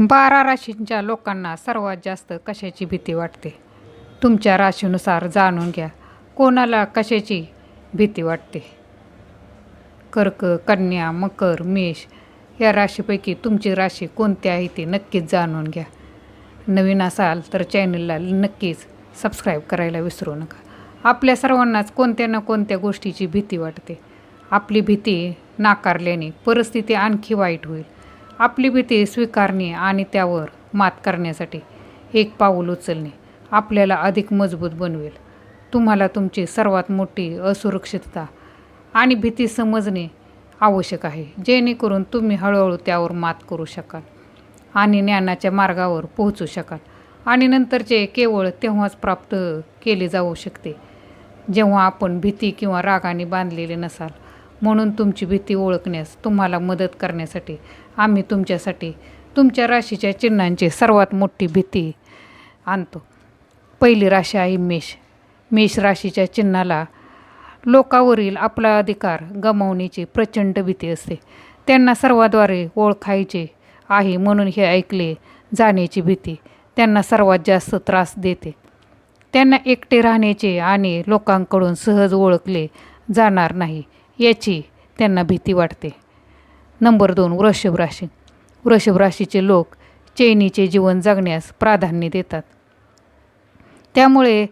बारा राशींच्या लोकांना सर्वात जास्त कशाची भीती वाटते? तुमच्या राशीनुसार जाणून घ्या. कोणाला कशाची भीती वाटते? कर्क कन्या मकर मेष या राशीपैकी तुमची राशी कोणती आहे ती नक्कीच जाणून घ्या. नवीन असाल तर चॅनलला नक्कीच सबस्क्राईब करायला विसरू नका. आपल्या सर्वांनाच कोणत्या ना कोणत्या गोष्टीची भीती वाटते? आपली भीती नाकारल्याने परिस्थिती आणखी वाईट होईल. आपली भीती स्वीकारणे आणि त्यावर मात करण्यासाठी एक पाऊल उचलणे आपल्याला अधिक मजबूत बनवेल. तुम्हाला तुमची सर्वात मोठी असुरक्षितता आणि भीती समजणे आवश्यक आहे. जेणेकरून तुम्ही हळूहळू त्यावर मात करू शकाल आणि ज्ञानाच्या मार्गावर पोहोचू शकाल आणि नंतरचे केवळ तेव्हाच प्राप्त केले जाऊ शकते. जेव्हा आपण भीती किंवा रागाने बांधलेले नसाल म्हणून तुमची भीती ओळखण्यास तुम्हाला मदत करण्यासाठी आम्ही तुमच्यासाठी तुमच्या राशीच्या चिन्हांची सर्वात मोठी भीती आणतो. पहिली राशी आहे मेष. मेष राशीच्या चिन्हाला लोकावरील आपला अधिकार गमावण्याची प्रचंड भीती असते. त्यांना सर्वाद्वारे ओळखायचे आहे म्हणून हे ऐकले जाण्याची भीती त्यांना सर्वात जास्त त्रास देते. त्यांना एकटे राहण्याचे आणि लोकांकडून सहज ओळखले जाणार नाही. याची त्यांना भीती वाटते. नंबर दोन वृषभ राशी. वृषभ राशीचे लोक चैनीचे जीवन जगण्यास प्राधान्य देतात. त्यामुळे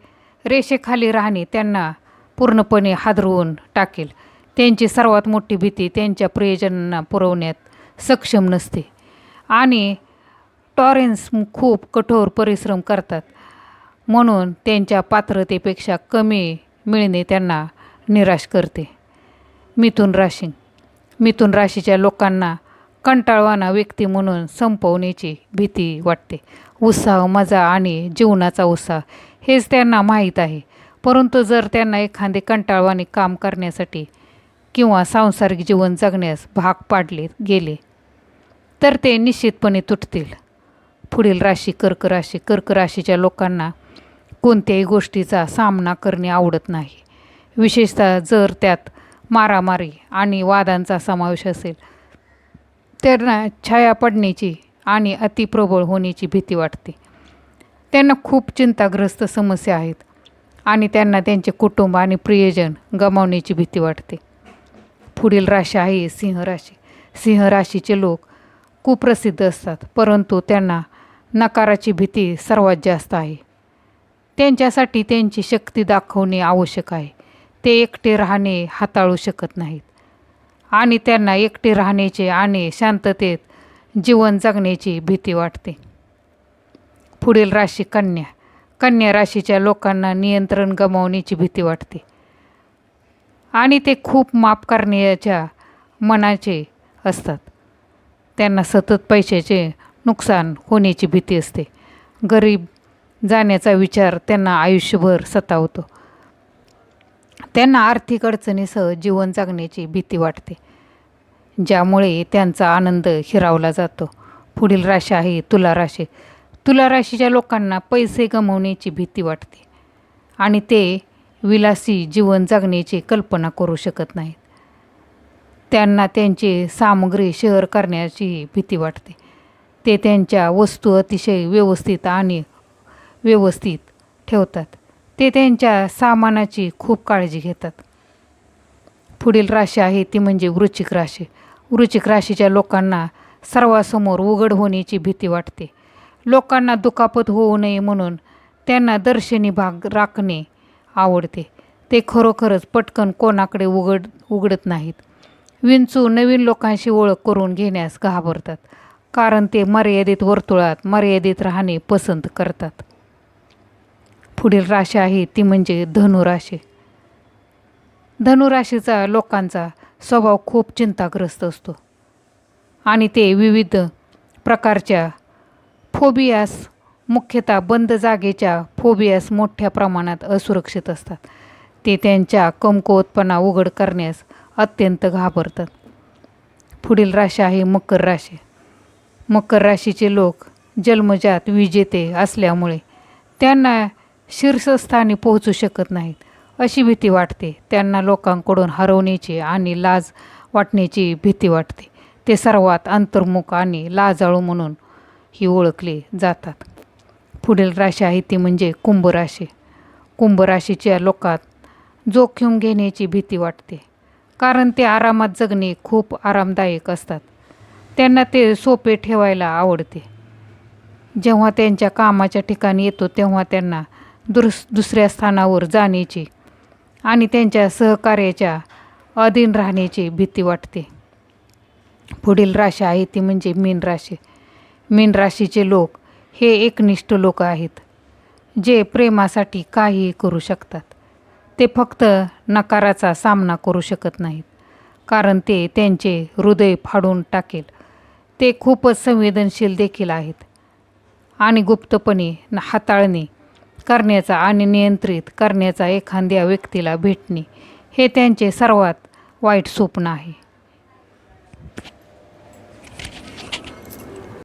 रेषेखाली राहणे त्यांना पूर्णपणे हादरवून टाकेल. त्यांची सर्वात मोठी भीती त्यांच्या प्रियजनांना पुरवण्यात सक्षम नसते. आणि टॉरेन्स खूप कठोर परिश्रम करतात. म्हणून त्यांच्या पात्रतेपेक्षा कमी मिळणे त्यांना निराश करते. मिथुन राशी. मिथुन राशीच्या लोकांना कंटाळवाना व्यक्ती म्हणून संपवण्याची भीती वाटते. उत्साह मजा आणि जीवनाचा उत्साह हेच त्यांना माहीत आहे. परंतु जर त्यांना एखादे कंटाळवाने काम करण्यासाठी किंवा सांसारिक जीवन जगण्यास भाग पाडले गेले तर ते निश्चितपणे तुटतील. पुढील राशी कर्क राशी. कर्क राशीच्या लोकांना कोणत्याही गोष्टीचा सामना करणे आवडत नाही. विशेषतः जर त्यात मारामारी आणि वादांचा समावेश असेल. त्यांना छाया पडण्याची आणि अतिप्रबळ होण्याची भीती वाटते. त्यांना खूप चिंताग्रस्त समस्या आहेत आणि त्यांना त्यांचे कुटुंब आणि प्रियजन गमावण्याची भीती वाटते. पुढील राशी आहे सिंह राशी. सिंह राशीचे लोक कुप्रसिद्ध असतात परंतु त्यांना नकाराची भीती सर्वात जास्त आहे. त्यांच्यासाठी त्यांची शक्ती दाखवणे आवश्यक आहे. ते एकटे राहणे हाताळू शकत नाहीत. आणि त्यांना एकटे राहण्याचे आणि शांततेत जीवन जगण्याची भीती वाटते. पुढील राशी कन्या. कन्या राशीच्या लोकांना नियंत्रण गमावण्याची भीती वाटते. आणि ते खूप माफ करण्याच्या मनाचे असतात. त्यांना सतत पैशाचे नुकसान होण्याची भीती असते. गरीब जाण्याचा विचार त्यांना आयुष्यभर सतावतो. त्यांना आर्थिक अडचणीसह जीवन जगण्याची भीती वाटते ज्यामुळे त्यांचा आनंद हिरावला जातो. पुढील राशी आहे तुला राशी. तुला राशीच्या लोकांना पैसे गमावण्याची भीती वाटते आणि ते विलासी जीवन जगण्याची कल्पना करू शकत नाहीत. त्यांना त्यांची सामग्री शेअर करण्याची भीती वाटते. ते त्यांच्या वस्तू अतिशय व्यवस्थित आणि व्यवस्थित ठेवतात. ते त्यांच्या सामानाची खूप काळजी घेतात. पुढील राशी आहे ती म्हणजे वृश्चिक राशी. वृश्चिक राशीच्या लोकांना सर्वासमोर उघड होण्याची भीती वाटते. लोकांना दुखापत होऊ नये म्हणून त्यांना दर्शनी भाग राखणे आवडते. ते खरोखरच पटकन कोणाकडे उघड उघडत नाहीत. विंचू नवीन लोकांशी ओळख करून घेण्यास घाबरतात कारण ते मर्यादित वर्तुळात मर्यादित राहणे पसंत करतात. पुढील राशी आहे ती म्हणजे धनुराशी. धनुराशीचा लोकांचा स्वभाव खूप चिंताग्रस्त असतो. आणि ते विविध प्रकारच्या फोबियास मुख्यतः बंद जागेच्या फोबियास मोठ्या प्रमाणात असुरक्षित असतात. ते त्यांच्या कमकुवतपणा उघड करण्यास अत्यंत घाबरतात. पुढील राशी आहे मकर राशी. मकर राशीचे लोक जन्मजात विजेते असल्यामुळे त्यांना शीर्षस्थानी पोहोचू शकत नाहीत. अशी भीती वाटते. त्यांना लोकांकडून हरवण्याची आणि लाज वाटण्याची भीती वाटते. ते सर्वात अंतर्मुख आणि लाजाळू म्हणून ही ओळखले जातात. पुढील राशी आहे ती म्हणजे कुंभ राशी कुंभ राशीच्या लोकात जोखीम घेण्याची भीती वाटते. कारण ते आरामात जगणे खूप आरामदायक असतात. त्यांना ते सोपे ठेवायला आवडते. जेव्हा त्यांच्या कामाच्या ठिकाणी येतो तेव्हा त्यांना दुस दुसऱ्या स्थानावर जाण्याची आणि त्यांच्या सहकार्याच्या अधीन राहण्याची भीती वाटते. पुढील राशी आहे ती म्हणजे मीन राशी. मीन राशीचे लोक हे एकनिष्ठ लोक आहेत जे प्रेमासाठी काहीही करू शकतात. ते फक्त नकाराचा सामना करू शकत नाहीत कारण ते त्यांचे हृदय फाडून टाकेल. ते खूपच संवेदनशील देखील आहेत आणि गुप्तपणे हाताळणे करण्याचा आणि नियंत्रित करण्याचा एखाद्या व्यक्तीला भेटणे हे त्यांचे सर्वात वाईट स्वप्न आहे.